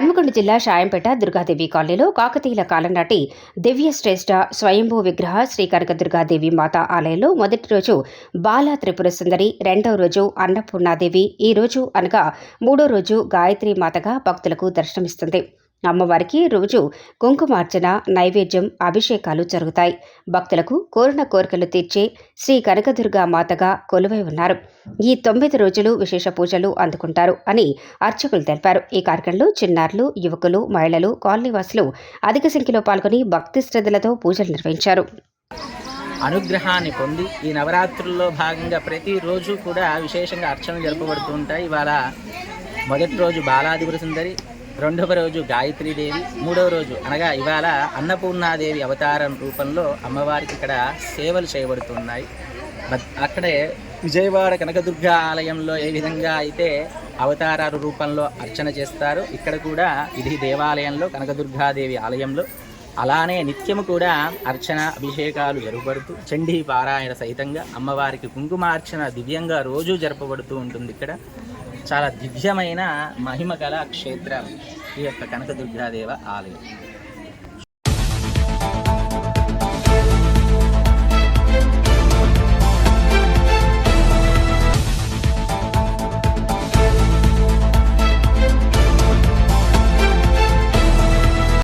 హన్మకొండ జిల్లా షాయంపేట దుర్గాదేవి కాలనీలో కాకతీయుల కాలం నాటి దివ్య శ్రేష్ఠ స్వయంభూ విగ్రహ శ్రీ కనక దుర్గాదేవి మాత ఆలయంలో మొదటి రోజు బాల త్రిపుర సుందరి రెండవ రోజు అన్నపూర్ణాదేవి ఈ రోజు అనగా మూడో రోజు గాయత్రి మాతగా భక్తులకు దర్శనమిస్తుంది. అమ్మవారికి రోజు కుంకుమార్చన నైవేద్యం అభిషేకాలు జరుగుతాయి. భక్తులకు కోరిన కోరికలు తీర్చే శ్రీ కనకదుర్గా మాతగా కొలువై ఉన్నారు. ఈ తొమ్మిది రోజులు విశేష పూజలు అందుకుంటారు అని అర్చకులు తెలిపారు. ఈ కార్యక్రమంలో చిన్నారులు యువకులు మహిళలు కాలనీవాసులు అధిక సంఖ్యలో పాల్గొని భక్తి శ్రద్ధలతో పూజలు నిర్వహించారు. అనుగ్రహాన్ని పొంది ఈ నవరాత్రుల్లో భాగంగా ప్రతిరోజు కూడా విశేషంగా అర్చనలు జరపబడుతూ ఉంటాయి. ఇవాళ మొదటి రోజు బాలాదిపుర సుందరి రెండవ రోజు గాయత్రీదేవి మూడవ రోజు అనగా ఇవాళ అన్నపూర్ణాదేవి అవతారం రూపంలో అమ్మవారికి ఇక్కడ సేవలు చేయబడుతున్నాయి. అక్కడే విజయవాడ కనకదుర్గ ఆలయంలో ఏ విధంగా అయితే అవతారాల రూపంలో అర్చన చేస్తారో ఇక్కడ కూడా ఇది దేవాలయంలో కనకదుర్గాదేవి ఆలయంలో. అలానే నిత్యము కూడా అర్చన అభిషేకాలు జరుపబడుతూ చండీ పారాయణ సహితంగా అమ్మవారికి కుంకుమార్చన దివ్యంగా రోజు జరపబడుతూ ఉంటుంది ఇక్కడ. చాలా దివ్యమైన మహిమ గల క్షేత్రం. ఈ యొక్క కనకదుర్గాదేవ ఆలయం.